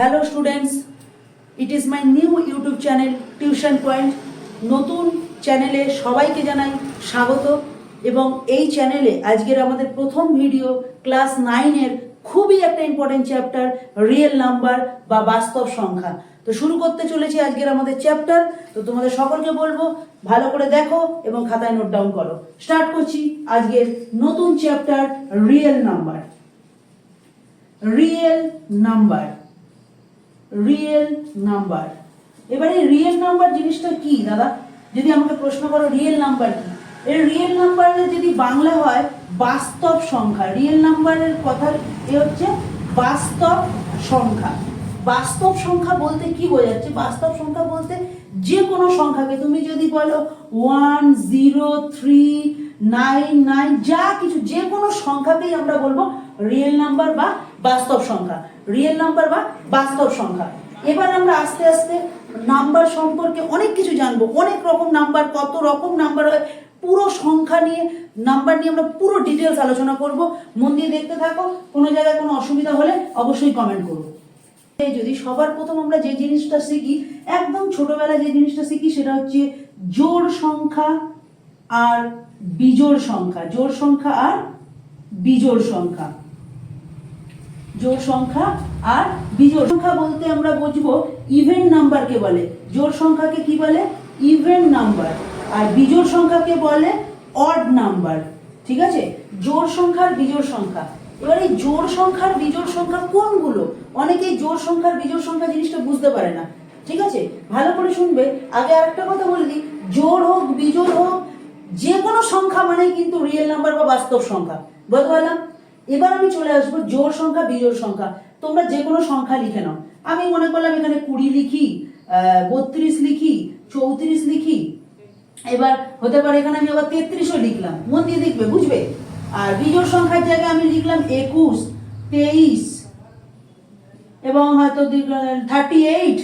Hello students it is my new YouTube channel tuition point নতুন চ্যানেলে সবাইকে জানাই স্বাগত। এবং এই চ্যানেলে আজকের আমাদের প্রথম ভিডিও ক্লাস নাইনের খুবই একটা ইম্পর্টেন্ট চ্যাপ্টার রিয়েল নাম্বার বা বাস্তব সংখ্যা। তো শুরু করতে চলেছি আজকের আমাদের চ্যাপ্টার তো তোমাদের সকলকে বলব, ভালো করে দেখো এবং খাতায় নোট ডাউন করো। স্টার্ট করছি আজকের নতুন chapter real number real number real number এবারে রিয়েল নাম্বার জিনিসটা কি, দাদা? যদি আমাকে প্রশ্ন করো রিয়েল নাম্বার কি? এর রিয়েল নাম্বারের যদি বাংলা হয়, বাস্তব সংখ্যা রিয়েল নাম্বারের কথা এ হচ্ছে বাস্তব সংখ্যা। বাস্তব সংখ্যা বলতে কি বোঝাচ্ছে? বাস্তব সংখ্যা বলতে যে কোনো সংখ্যাকে তুমি যদি বলো one zero three nine nine যা কিছু, যে কোনো সংখ্যাকেই আমরা বলব রিয়েল নাম্বার বা বাস্তব সংখ্যা। রিয়েল নাম্বার বা বাস্তব সংখ্যা। এবার আমরা আস্তে আস্তে নাম্বার সম্পর্কে অনেক কিছু জানব। অনেক রকম নাম্বার কত রকম নাম্বার হয়, পুরো সংখ্যা নিয়ে নাম্বার নিয়ে আমরা পুরো ডিটেলস আলোচনা করব। মন দিয়ে দেখতে থাকো, কোনো জায়গায় কোনো অসুবিধা হলে অবশ্যই কমেন্ট করো। এই যদি সবার প্রথম আমরা যে জিনিসটা শিখি, একদম ছোটবেলায় যে জিনিসটা শিখি, সেটা হচ্ছে জোড় সংখ্যা আর বিজোড় সংখ্যা। জোড় সংখ্যা আর বিজোড় সংখ্যা। জোড় সংখ্যা আর বিজোড়। সংখ্যা বলতে আমরা বুঝব ইভেন নাম্বারকে বলে। জোড় সংখ্যাকে কি বলে? ইভেন নাম্বার আর বিজোড় সংখ্যাকে বলে অড নাম্বার ঠিক আছে? জোড় সংখ্যার বিজোড় সংখ্যা। এবার এই জোড় সংখ্যার বিজোড় সংখ্যা কোনগুলো? অনেকেই জোড় সংখ্যার বিজোড় সংখ্যা জিনিসটা বুঝতে পারে না। ঠিক আছে? ভালো করে শুনবে। আগে আরেকটা কথা বলে দিই। জোড় হোক, বিজোড় হোক যে কোনো সংখ্যা মানে কিন্তু রিয়েল নাম্বার বা বাস্তব সংখ্যা। বলতে পারলাম? এবার আমি চলে আসব জোড় সংখ্যা বিজোড় সংখ্যা। তোমরা যে কোনো সংখ্যা লিখে নাও। আমি মনে করলাম এখানে কুড়ি লিখি বত্রিশ লিখি, চৌত্রিশ লিখি। এবার হতে পারে এখানে আমি আবার তেত্রিশও লিখলাম। মন দিয়ে দেখবে বুঝবে? আর বিজোড় সংখ্যার জায়গায় আমি লিখলাম একুশ, তেইশ, এবং হয়তো থার্টি এইট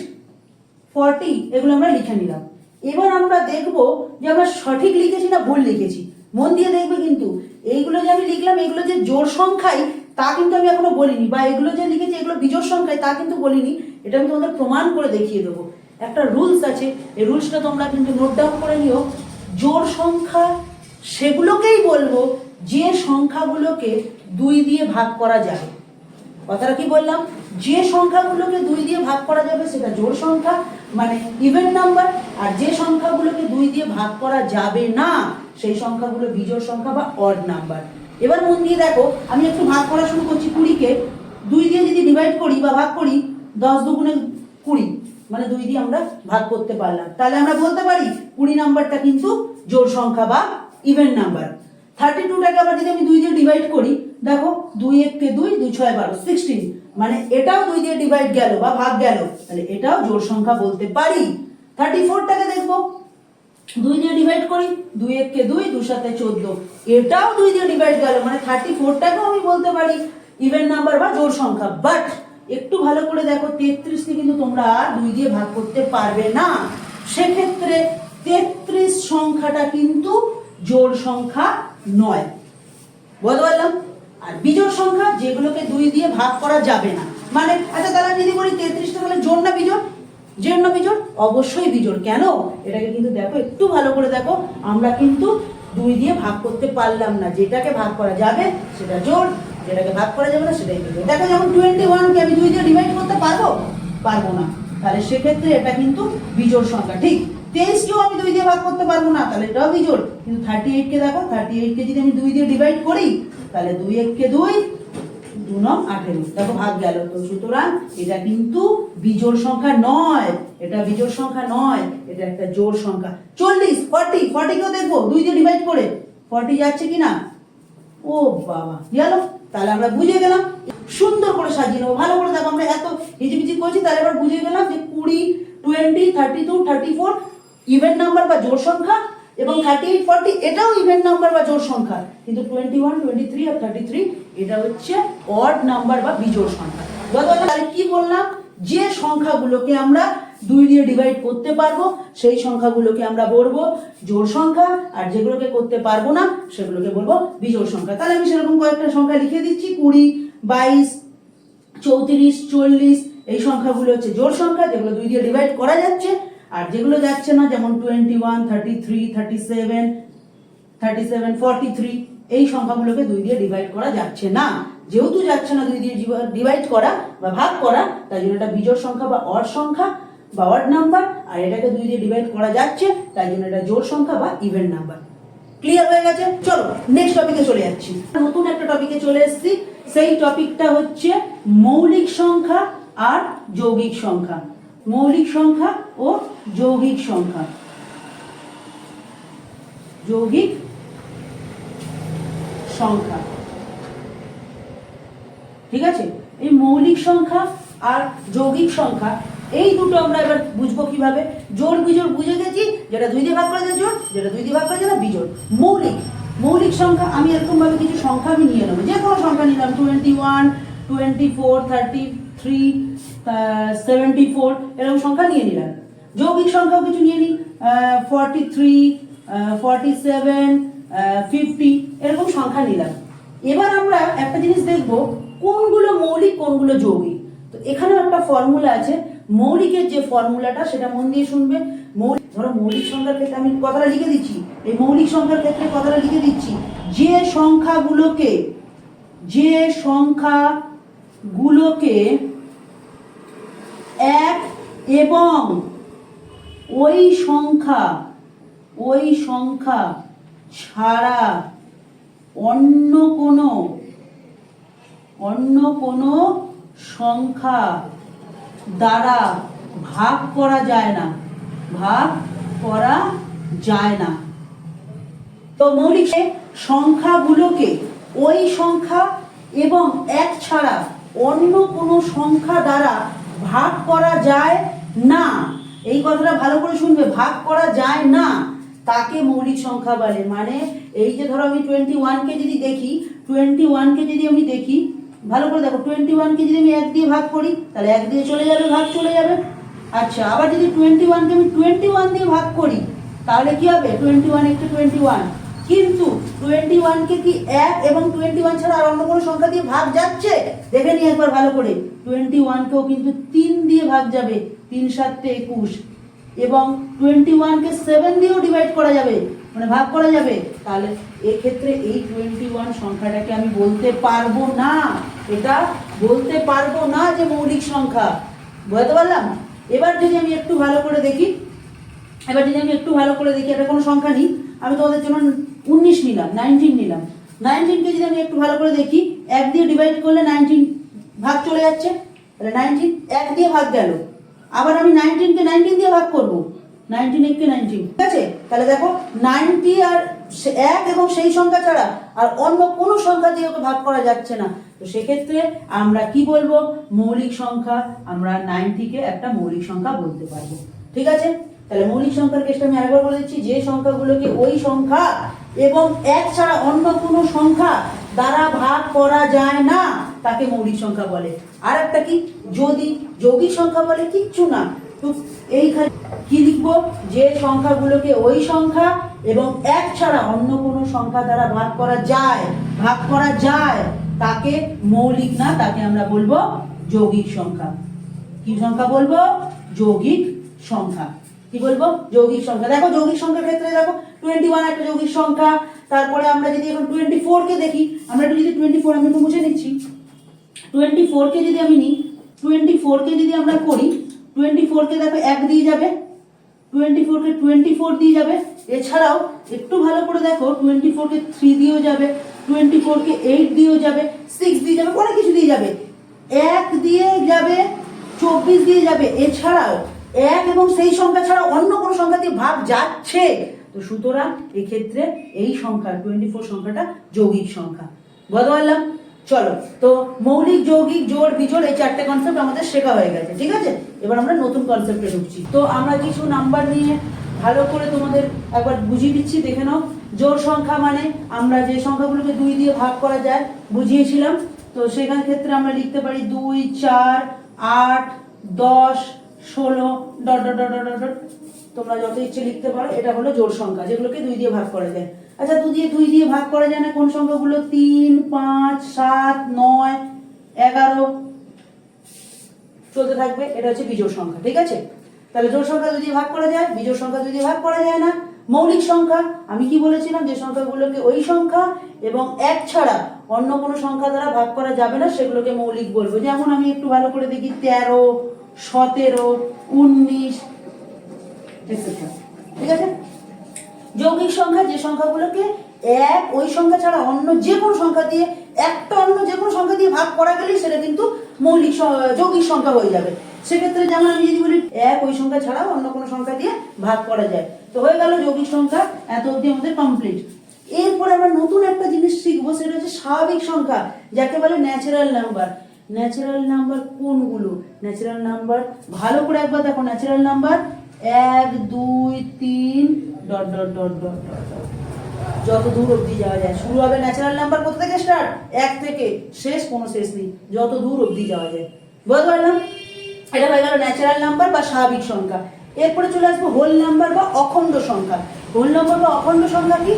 ফর্টি এগুলো আমরা লিখে নিলাম। এবার আমরা দেখব যে আমরা সঠিক লিখেছি না ভুল লিখেছি। মন দিয়ে দেখবে কিন্তু এইগুলো যে আমি লিখলাম এগুলো যে জোর সংখ্যাই, তা কিন্তু আমি এখনও বলিনি। বা এগুলো যে লিখেছি, এগুলো বিজোড় সংখ্যায় তা কিন্তু বলিনি। এটা আমি তোমাদের প্রমাণ করে দেখিয়ে দেবো। একটা রুলস আছে, এই রুলসটা তোমরা কিন্তু নোট ডাউন করে নিও। জোর সংখ্যা, সেগুলোকেই বলব যে সংখ্যাগুলোকে দুই দিয়ে ভাগ করা যাবে। কথাটা কি বললাম? যে সংখ্যাগুলোকে দুই দিয়ে ভাগ করা যাবে, সেটা জোড় সংখ্যা মানে ইভেন নাম্বার আর যে সংখ্যাগুলোকে দুই দিয়ে ভাগ করা যাবে না সেই সংখ্যাগুলো বিজোড় সংখ্যা বা অড নাম্বার এবার মন দিয়ে দেখো, আমি একটু ভাগ করা শুরু করছি কুড়িকে। দুই দিয়ে যদি ডিভাইড করি বা ভাগ করি, দশ দুগুণে কুড়ি মানে দুই দিয়ে আমরা ভাগ করতে পারলাম। তাহলে আমরা বলতে পারি, কুড়ি নাম্বারটা কিন্তু জোর সংখ্যা বা ইভেন নাম্বার থার্টি টুটাকে আবার যদি আমি দুই দিয়ে ডিভাইড করি, দেখো, দুই এককে দুই দুই ছয় বারো সিক্সটিন মানে এটাও দুই দিয়ে ডিভাইড গেল বা ভাগ গেল। তাহলে এটাও জোর সংখ্যা বলতে পারি। থার্টি ফোরটাকে দেখব দুই দিয়ে ডিভাইড করি, দুই এককে দুই দু সাথে চোদ্দ। এটাও দুই দিয়ে ডিভাইড গেল মানে থার্টি ফোরটাকেও আমি বলতে পারি ইভেন নাম্বার বা জোড় সংখ্যা। বাট একটু ভালো করে দেখো তেত্রিশকে কিন্তু তোমরা দুই দিয়ে ভাগ করতে পারবে না। সেক্ষেত্রে তেত্রিশ সংখ্যাটা কিন্তু জোড় সংখ্যা নয়। বলতে পারলাম? আর বিজোড় সংখ্যা, যেগুলোকে দুই দিয়ে ভাগ করা যাবে না। মানে আচ্ছা তাহলে যদি বলি তেত্রিশটা, তাহলে জোড় না বিজোড়? না বিজোড়, অবশ্যই বিজোড়। কেন? এটাকে কিন্তু দেখো, একটু ভালো করে দেখো। আমরা কিন্তু দুই দিয়ে ভাগ করতে পারলাম না। যেটাকে ভাগ করা যাবে, সেটা জোর যেটাকে ভাগ করা যাবে না, সেটাই বিজোড়। দেখো যেমন টোয়েন্টি ওয়ানকে আমি দুই দিয়ে ডিভাইড করতে পারব? পারব না। তাহলে সেক্ষেত্রে এটা কিন্তু বিজোড় সংখ্যা, ঠিক? তেইশকেও আমি দুই দিয়ে ভাগ করতে পারব না, তাহলে এটাও বিজোড়। কিন্তু থার্টি এইটকে দেখো থার্টি এইটকে যদি আমি দুই দিয়ে ডিভাইড করি, তাহলে দুই এককে দুই দু নং আঠেরো। দেখো ভাগ গেল। তো সুতরাং এটা কিন্তু বিজোড় সংখ্যা নয়। এটা বিজোড় সংখ্যা নয়। এটা একটা জোড় সংখ্যা। চল্লিশ, ফর্টি, ফর্টিকেও দেখব। দুই দিয়ে ডিভাইড করে। ফর্টি যাচ্ছে কি না ও বাবা। গেল তাহলে আমরা বুঝে গেলাম। সুন্দর করে সাজিয়ে নেব। ভালো করে দেখো, আমরা এত হিজিবিজি করছি, তাহলে এবার বুঝে গেলাম যে কুড়ি, twenty, thirty two, thirty four even number বা জোড় সংখ্যা এবং থার্টি এইট ফর্টি এটাও ইভেন নাম্বার বা জোর সংখ্যা। কিন্তু টোয়েন্টি ওয়ান টোয়েন্টি থ্রি আর থার্টি থ্রি এটা হচ্ছে অড নাম্বার বা বিজোড় সংখ্যা। তাহলে কি বললাম? যে সংখ্যাগুলোকে আমরা দুই দিয়ে ডিভাইড করতে পারব, সেই সংখ্যাগুলোকে আমরা বলব জোড় সংখ্যা, আর যেগুলোকে করতে পারব না, সেগুলোকে বলব বিজোড় সংখ্যা। তাহলে আমি সেরকম কয়েকটা সংখ্যা লিখে দিচ্ছি, কুড়ি, বাইশ, চৌত্রিশ, চল্লিশ, এই সংখ্যাগুলো হচ্ছে জোড় সংখ্যা, যেগুলো দুই দিয়ে ডিভাইড করা যাচ্ছে। আর যেগুলো যাচ্ছে না, যেমন twenty one thirty three thirty seven thirty seven forty three এই সংখ্যাগুলোকে দুই দিয়ে ডিভাইড করা যাচ্ছে না। যেহেতু যাচ্ছে না, দুই দিয়ে ডিভাইড করা বা ভাগ করা, তাই জন্য এটা বিজোড় সংখ্যা বা অর সংখ্যা বা অড নাম্বার, আর এটাকে দুই দিয়ে ডিভাইড করা যাচ্ছে, তাই জন্য এটা জোর সংখ্যা বা ইভেন নাম্বার ক্লিয়ার হয়ে গেছে? চলো নেক্সট টপিকে চলে যাচ্ছি। নতুন একটা টপিকে চলে এসেছি। সেই টপিকটা হচ্ছে মৌলিক সংখ্যা আর যৌগিক সংখ্যা। মৌলিক সংখ্যা ও যৌগিক সংখ্যা। যৌগিক সংখ্যা। ঠিক আছে? এই মৌলিক সংখ্যা আর যৌগিক সংখ্যা, এই দুটো আমরা এবার বুঝব কীভাবে? জোর বিজোড় বুঝে গেছি, যেটা দুই দিয়ে ভাগ করা যায় জোর যেটা দুই দিয়ে ভাগ করা যায় না, বিজোড়। মৌলিক মৌলিক সংখ্যা, আমি এরকম ভাবে কিছু সংখ্যা আমি নিয়ে নেব। যে কোনো সংখ্যা নিলাম twenty one twenty four thirty three seventy four এরকম সংখ্যা নিয়ে নিলাম। যৌগিক সংখ্যাও কিছু নিয়ে নিই। Forty three forty seven fifty এরকম সংখ্যা নিলাম। এবার আমরা একটা জিনিস দেখব, কোনগুলো মৌলিক, কোনগুলো যৌগিক। তো এখানেও একটা ফর্মুলা আছে। মৌলিকের যে ফর্মুলাটা সেটা মন দিয়ে শুনবে। মৌলিক, ধরো মৌলিক সংখ্যার ক্ষেত্রে আমি কথাটা লিখে দিচ্ছি। এই মৌলিক সংখ্যার ক্ষেত্রে কথাটা লিখে দিচ্ছি। যে সংখ্যাগুলোকে যে সংখ্যাগুলোকে এক এবং ওই সংখ্যা ওই সংখ্যা ছাড়া অন্য কোনো অন্য কোনো সংখ্যা দ্বারা ভাগ করা যায় না, ভাগ করা যায় না। তো মৌলিক সংখ্যাগুলোকে ওই সংখ্যা এবং এক ছাড়া অন্য কোনো সংখ্যা দ্বারা ভাগ করা যায় না। এই কথাটা ভালো করে শুনবে, ভাগ করা যায় না। তাকে মৌলিক সংখ্যা বলে। মানে এই যে ধরো আমি টোয়েন্টি ওয়ানকে যদি দেখি টোয়েন্টি ওয়ানকে যদি আমি দেখি, ভালো করে দেখো টোয়েন্টি ওয়ানকে যদি আমি এক দিয়ে ভাগ করি, তাহলে এক দিয়ে চলে যাবে, ভাগ চলে যাবে। আচ্ছা আবার যদি টোয়েন্টি ওয়ানকে আমি টোয়েন্টি ওয়ান দিয়ে ভাগ করি, তাহলে কি হবে? টোয়েন্টি ওয়ান একটু টোয়েন্টি ওয়ান কিন্তু টোয়েন্টি ওয়ানকে কি এক এবং টোয়েন্টি ওয়ান ছাড়া আর অন্য কোনো সংখ্যা দিয়ে ভাগ যাচ্ছে? দেখে নিই একবার ভালো করে। টোয়েন্টি ওয়ানকেও কিন্তু তিন দিয়ে ভাগ যাবে, তিন সাতটে একুশ। এবং টোয়েন্টি ওয়ানকে সেভেন দিয়েও ডিভাইড করা যাবে মানে ভাগ করা যাবে। তাহলে এক্ষেত্রে এই টোয়েন্টি ওয়ান সংখ্যাটাকে আমি বলতে পারব না। এটা বলতে পারব না যে মৌলিক সংখ্যা। বুঝতে পারলাম? এবার যদি আমি একটু ভালো করে দেখি, এবার যদি আমি একটু ভালো করে দেখি এটা কোনো সংখ্যা নেই, আমি তোমাদের জন্য উনিশ নিলাম নাইনটিন নিলাম। নাইনটিনকে যদি আমি একটু ভালো করে দেখি। এক দিয়ে ডিভাইড করলে নাইনটিন ভাগ চলে যাচ্ছে। তাহলে নাইনটিন এক দিয়ে ভাগ গেল। আবার আমি নাইনটিনকে নাইনটিন দিয়ে ভাগ করব। নাইনটিন এককে নাইনটিন ঠিক আছে? তাহলে দেখো নাইনটি আর এক এবং সেই সংখ্যা ছাড়া আর অন্য কোনো সংখ্যা দিয়ে ওকে ভাগ করা যাচ্ছে না। তো সেক্ষেত্রে আমরা কি বলব? মৌলিক সংখ্যা। আমরা নাইনটিকে একটা মৌলিক সংখ্যা বলতে পারব। ঠিক আছে? তাহলে মৌলিক সংখ্যার কেসটা আমি আরেকবার বলে দিচ্ছি। যে সংখ্যাগুলোকে ওই সংখ্যা এবং এক ছাড়া অন্য কোনো সংখ্যা দ্বারা ভাগ করা যায় না। তাকে মৌলিক সংখ্যা বলে। আর একটা কি? যদি যৌগিক সংখ্যা বলে, কিচ্ছু না। এইখানে কি লিখব? যে সংখ্যাগুলোকে ওই সংখ্যা এবং এক ছাড়া অন্য কোনো সংখ্যা দ্বারা ভাগ করা যায়, ভাগ করা যায়, তাকে মৌলিক না, তাকে আমরা বলব যৌগিক সংখ্যা। কি সংখ্যা বলব? যৌগিক সংখ্যা। কি বলব? যৌগিক সংখ্যা। দেখো যৌগিক সংখ্যার ক্ষেত্রে দেখো টোয়েন্টি ওয়ান একটা যৌগিক সংখ্যা, তারপরে আমরা যদি এখন টোয়েন্টি কে দেখি, আমরা একটু যদি টোয়েন্টি ফোর আমি একটু মুছে নিচ্ছি। টোয়েন্টি কে যদি আমি নিই টোয়েন্টি কে যদি আমরা করি টোয়েন্টি কে দেখো এক দিয়ে যাবে টোয়েন্টি ফোরকে টোয়েন্টি ফোর দিয়ে যাবে, এছাড়াও একটু ভালো করে দেখো টোয়েন্টি ফোরকে থ্রি দিয়েও যাবে টোয়েন্টি ফোরকে এইট দিয়েও যাবে সিক্স দিয়ে যাবে, অনেক কিছু দিয়ে যাবে। এক দিয়ে যাবে, চব্বিশ দিয়ে যাবে, এছাড়াও এক এবং সেই সংখ্যা ছাড়া অন্য কোনো সংখ্যা দিয়ে ভাগ যাচ্ছে। তো সুতরাং এক্ষেত্রে এই সংখ্যা টোয়েন্টি ফোর সংখ্যাটা যৌগিক সংখ্যা। বুঝতে পারলাম? চলো, তো মৌলিক, যৌগিক, জোড়, বিজোড় এই চারটে কনসেপ্ট আমাদের শেখা হয়ে গেছে, ঠিক আছে? এবার আমরা নতুন কনসেপ্টে ঢুকছি। তো আমরা কিছু নাম্বার নিয়ে ভালো করে তোমাদের একবার বুঝিয়ে দিচ্ছি, দেখে নাও। জোড় সংখ্যা মানে আমরা যে সংখ্যাগুলোকে দুই দিয়ে ভাগ করা যায়, বুঝিয়েছিলাম। তো সেখান ক্ষেত্রে আমরা লিখতে পারি দুই, চার, আট, দশ, ষোলো ডট ডট ডট ডট তোমরা যত ইচ্ছে লিখতে পারো, এটা হলো জোড় সংখ্যা, যেগুলোকে দুই দিয়ে ভাগ করা যায়। আচ্ছা দুই দিয়ে দুই দিয়ে ভাগ করা যায় না, কোন সংখ্যাগুলো? তিন, পাঁচ, সাত, নয়, এগারো, চলতে থাকবে, এটা হচ্ছে বিজোড় সংখ্যা, ঠিক আছে? তাহলে জোড় সংখ্যা যদি ভাগ করা যায়, বিজোড় সংখ্যা যদি ভাগ করা যায় না। মৌলিক সংখ্যা, আমি কি বলেছিলাম যে সংখ্যাগুলোকে ওই সংখ্যা এবং এক ছাড়া অন্য কোনো সংখ্যা দ্বারা ভাগ করা যাবে না, সেগুলোকে মৌলিক বলব। যেমন আমি একটু ভালো করে দেখি, তেরো, সতেরো, উনিশ ঠিক আছে। যৌগিক সংখ্যা যে সংখ্যাগুলোকে এক, ওই সংখ্যা ছাড়া অন্য যে কোনো সংখ্যা দিয়ে, একটা অন্য যে কোনো সংখ্যা দিয়ে ভাগ করা গেলেই সেটা কিন্তু মৌলিক যৌগিক সংখ্যা হয়ে যাবে। সেক্ষেত্রে যেমন আমি যদি বলি এক, ওই সংখ্যা ছাড়াও অন্য কোনো সংখ্যা দিয়ে ভাগ করা যায়। তো হয়ে গেল যৌগিক সংখ্যা, এত অবধি আমাদের কমপ্লিট এরপরে আমরা নতুন একটা জিনিস শিখব, সেটা হচ্ছে স্বাভাবিক সংখ্যা, যাকে বলে ন্যাচারাল নাম্বার ন্যাচারাল নাম্বার কোনগুলো? ন্যাচারাল নাম্বার ভালো করে একবার দেখো ন্যাচারাল নাম্বার এক, দুই, তিন, dot dot dot dot dot যত দূর অবধি যাওয়া যায়। শুরু হবে ন্যাচারাল নাম্বার কোথা থেকে স্টার্ট এক থেকে শেষ কোনো শেষ নেই। যত দূর অবধি যাওয়া যায়। বুঝতে পারলাম? এটা হয়ে গেল ন্যাচারাল নাম্বার বা স্বাভাবিক সংখ্যা। এরপরে চলে আসব হোল নাম্বার বা অখণ্ড সংখ্যা। হোল নাম্বার বা অখণ্ড সংখ্যা কি?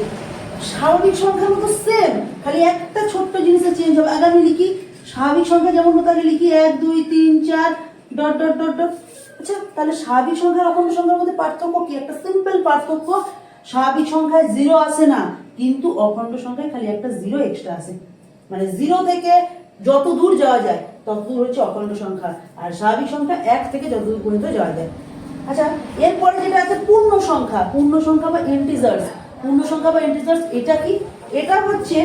স্বাভাবিক সংখ্যার মতো সেম খালি একটা ছোট্ট জিনিসে চেঞ্জ হবে। আগে আমি লিখি, স্বাভাবিক সংখ্যা যেমন হতো, আগে লিখি, এক, দুই, তিন, চার, ডট ডট ডট ডট। আচ্ছা তাহলে স্বাভাবিক সংখ্যার অখণ্ড সংখ্যার মধ্যে পার্থক্য কি? একটা সিম্পল পার্থক্য, স্বাভাবিক সংখ্যায় জিরো আসে না, কিন্তু অখণ্ড সংখ্যায় খালি একটা জিরো এক্সট্রা আসে। মানে জিরো থেকে যত দূর যাওয়া যায়, তত দূর হচ্ছে অখণ্ড সংখ্যা, আর স্বাভাবিক সংখ্যা এক থেকে যত দূর পর্যন্ত যাওয়া যায়। আচ্ছা এরপরে যেটা আছে পূর্ণ সংখ্যা পূর্ণ সংখ্যা বা ইন্টিজার্স পূর্ণ সংখ্যা বা ইন্টিজার্স এটা কি? এটা হচ্ছে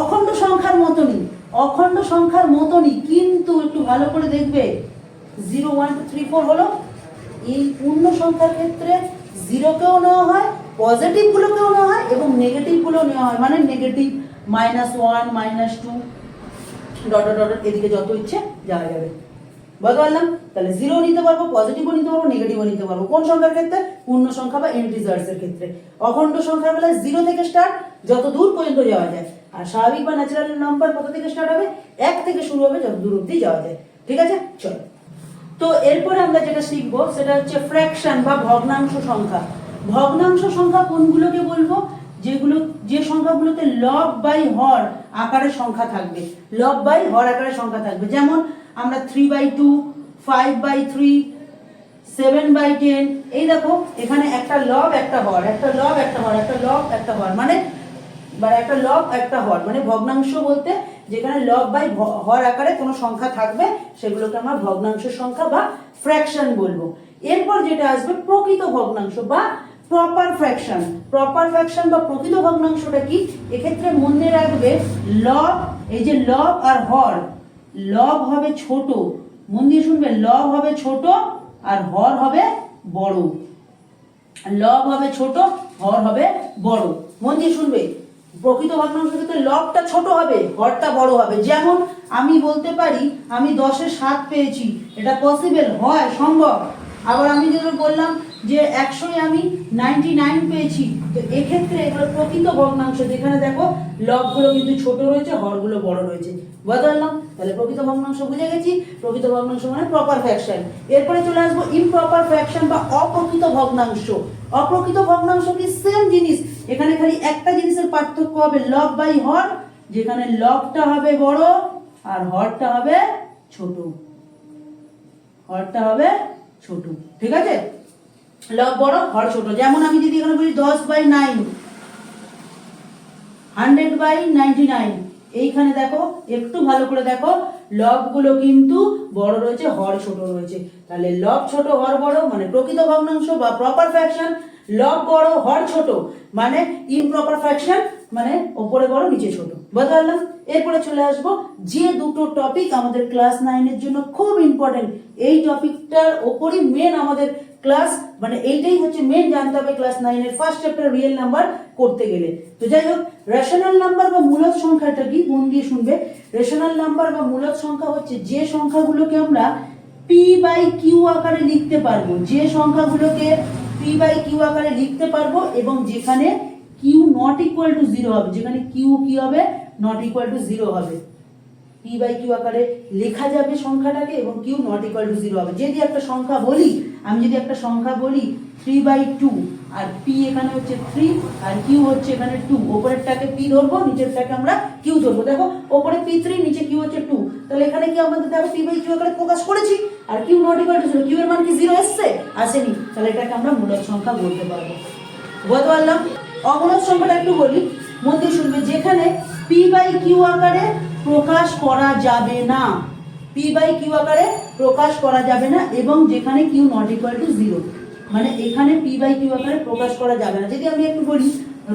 অখণ্ড সংখ্যার মতনই, অখণ্ড সংখ্যার মতনই, কিন্তু একটু ভালো করে দেখবে zero one two three four হলো এই পূর্ণ সংখ্যার ক্ষেত্রে জিরোকেও নেওয়া হয়, পজিটিভগুলোকেও নেওয়া হয় এবং নেগেটিভগুলো নেওয়া হয়। মানে negative minus one, minus two, dot dot এদিকে যত ইচ্ছে যাওয়া যাবে। বলতে পারলাম? তাহলে জিরো নিতে পারব, পজিটিভও নিতে পারব, নেগেটিভও নিতে পারব। কোন সংখ্যার ক্ষেত্রে? পূর্ণ সংখ্যা বা ইন্টিজার্স এর ক্ষেত্রে। অখণ্ড সংখ্যার বেলায় জিরো থেকে স্টার্ট যত দূর পর্যন্ত যাওয়া যায়। আর স্বাভাবিক বা ন্যাচারাল নাম্বার কত থেকে স্টার্ট হবে? এক থেকে শুরু হবে যত দূর অব্দি যাওয়া যায়। ঠিক আছে? চলো। তো এরপরে আমরা যেটা শিখব, সেটা হচ্ছে ফ্র্যাকশন বা ভগ্নাংশ সংখ্যা। ভগ্নাংশ সংখ্যা কোনগুলোকে বলব? যেগুলো, যে সংখ্যাগুলোতে লব বাই হর আকারের সংখ্যা থাকবে। লব বাই হর আকারের সংখ্যা থাকবে। যেমন আমরা three by two five by three seven by ten এই দেখো, এখানে একটা লব একটা হর, একটা লব একটা হর, একটা লব একটা হর। মানে বা একটা লব একটা হর। মানে ভগ্নাংশ বলতে যেখানে লব বাই হর আকারে কোনো সংখ্যা থাকবে, সেগুলোকে আমরা ভগ্নাংশ সংখ্যা বা ফ্র্যাকশন বলব। এরপর যেটা আসবে প্রকৃত ভগ্নাংশ বা প্রপার ফ্র্যাকশন প্রপার ফ্র্যাকশন বা প্রকৃত ভগ্নাংশটা কি? এক্ষেত্রে মনে রাখবে লব এই যে লব আর হর লব হবে ছোট। মন দিয়ে শুনবে লব হবে ছোট আর হর হবে বড়। লব হবে ছোট, হর হবে বড়। মন দিয়ে শুনবে প্রকৃত ভগ্নাংশ ক্ষেত্রে লবটা ছোট হবে হরটা বড় হবে। যেমন আমি বলতে পারি, আমি দশে সাত পেয়েছি, এটা পসিবল হয়, সম্ভব। আবার আমি যেগুলো বললাম যে একশোই আমি নাইনটি নাইন পেয়েছি, তো এক্ষেত্রে এগুলো প্রকৃত ভগ্নাংশ, যেখানে দেখো লবগুলো কিন্তু ছোট রয়েছে হরগুলো বড় রয়েছে। বুঝতে পারলাম? তাহলে প্রকৃত ভগ্নাংশ বুঝে গেছি, প্রকৃত ভগ্নাংশ মানে প্রপার ফ্যাকশন এরপরে চলে আসব ইমপ্রপার ফ্যাকশন বা অপ্রকৃত ভগ্নাংশ। অপ্রকৃত ভগ্নাংশ কি সেম জিনিস এখানে খালি একটা জিনিসের পার্থক্য হবে লব বাই হর, যেখানে লবটা হবে বড় আর হরটা হবে ছোট। হরটা হবে ছোট, ঠিক আছে? লব বড়, হর ছোট। যেমন আমি যদি এখানে বলি দশ by nine hundred by ninety nine এইখানে দেখো, একটু ভালো করে দেখো লবগুলো কিন্তু বড় রয়েছে, হর ছোট রয়েছে। তাহলে লব ছোট, হর বড় মানে প্রকৃত ভগ্নাংশ বা প্রপার ফ্র্যাকশন লব বড়, হর ছোট মানে ইমপ্রপার ফ্র্যাকশন মানে ওপরে বড়, নিচে ছোট। পারলাম? এরপরে চলে আসব। যে দুটো টপিক আমাদের ক্লাস নাইনের জন্য খুব ইম্পর্টেন্ট এই টপিকটার ওপরই মেন আমাদের ক্লাস মানে এইটাই হচ্ছে মেন জানতে হবে ক্লাস নাইনের ফার্স্ট চ্যাপ্টার রিয়েল নাম্বার করতে গেলে। তো যাই হোক রেশনাল নাম্বার বা মূলদ সংখ্যাটা কি? মন দিয়ে শুনবে। রেশনাল নাম্বার বা মূলদ সংখ্যা হচ্ছে যে সংখ্যাগুলোকে আমরা পি বাই কিউ আকারে লিখতে পারব। যে সংখ্যাগুলোকে পি বাই কিউ আকারে লিখতে পারব এবং যেখানে Q not equal to zero হবে, যেখানে কিউ কি হবে? নট ইকুয়াল টু জিরো হবে। পি বাই কিউ আকারে লেখা যাবে সংখ্যাটাকে এবং Q not equal to zero হবে। যদি একটা সংখ্যা বলি, আমি যদি একটা সংখ্যা বলি থ্রি বাই টু আর পি এখানে হচ্ছে থ্রি আর কিউ হচ্ছে এখানে টু ওপরেরটাকে পি ধরবো, নিচেরটাকে আমরা কিউ ধরবো। দেখো, ওপরে পি থ্রি নিচে কিউ হচ্ছে টু তাহলে এখানে কি আমাদের দেখো পি বাই কিউ আকারে প্রকাশ করেছি? আর Q not equal to zero Q এর মান কি জিরো এসছে? আসেনি। তাহলে এটাকে আমরা মূলদ সংখ্যা বলতে পারব। বলতে পারলাম? অমূলদ সংখ্যাটা একটু বলি। মন দিয়ে শুনবে, যেখানে পি বাই কিউ আকারে প্রকাশ করা যাবে না। পি বাই কিউ আকারে প্রকাশ করা যাবে না এবং যেখানে Q not equal to zero মানে এখানে পি বাই কিউ আকারে প্রকাশ করা যাবে না। যদি আমি একটু বলি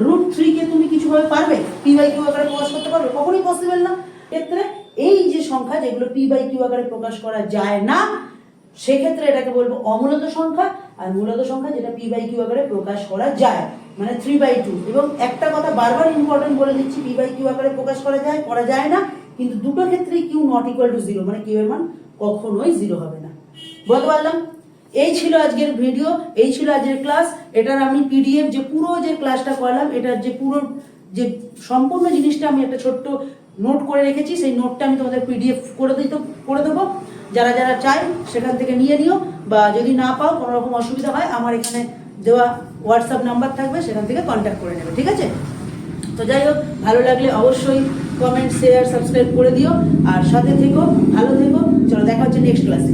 রুট থ্রি কে তুমি কিছুভাবে পারবে? পি বাই কিউ আকারে প্রকাশ করতে পারবে? কখনোই পসিবল না। ক্ষেত্রে এই যে সংখ্যা যেগুলো পি বাই কিউ আকারে প্রকাশ করা যায় না, সেক্ষেত্রে এটাকে বলব অমূলত সংখ্যা। আর মূলত সংখ্যা যেটা পি বাই কিউ আকারে প্রকাশ করা যায় মানে থ্রি বাই টু এবং একটা কথা বারবার ইম্পর্টেন্ট বলে দিচ্ছি পি বাই কিউ আকারে প্রকাশ করা যায় করা যায় না। কিন্তু দুটো ক্ষেত্রেই Q not equal to zero মানে কিউ এর মান কখনোই জিরো হবে না। বলতে পারলাম? এই ছিল আজকের ভিডিও এই ছিল আজকের ক্লাস এটার আমি পিডিএফ যে পুরো যে ক্লাসটা করলাম, এটার যে পুরো যে সম্পূর্ণ জিনিসটা আমি একটা ছোট্ট নোট করে রেখেছি, সেই নোটটা আমি তোমাদের পিডিএফ করে দিতে, করে দেবো। যারা যারা চাই সেখান থেকে নিয়ে নিও, বা যদি না পাও, কোনো রকম অসুবিধা হয়, আমার এখানে দেওয়া হোয়াটসঅ্যাপ নাম্বার থাকবে, সেখান থেকে কন্ট্যাক্ট করে নেবে, ঠিক আছে? তো যাই হোক, ভালো লাগলে অবশ্যই কমেন্ট শেয়ার সাবস্ক্রাইব করে দিও। আর সাথে থেকো, ভালো থেকো। চলো, দেখা হচ্ছে নেক্সট ক্লাসে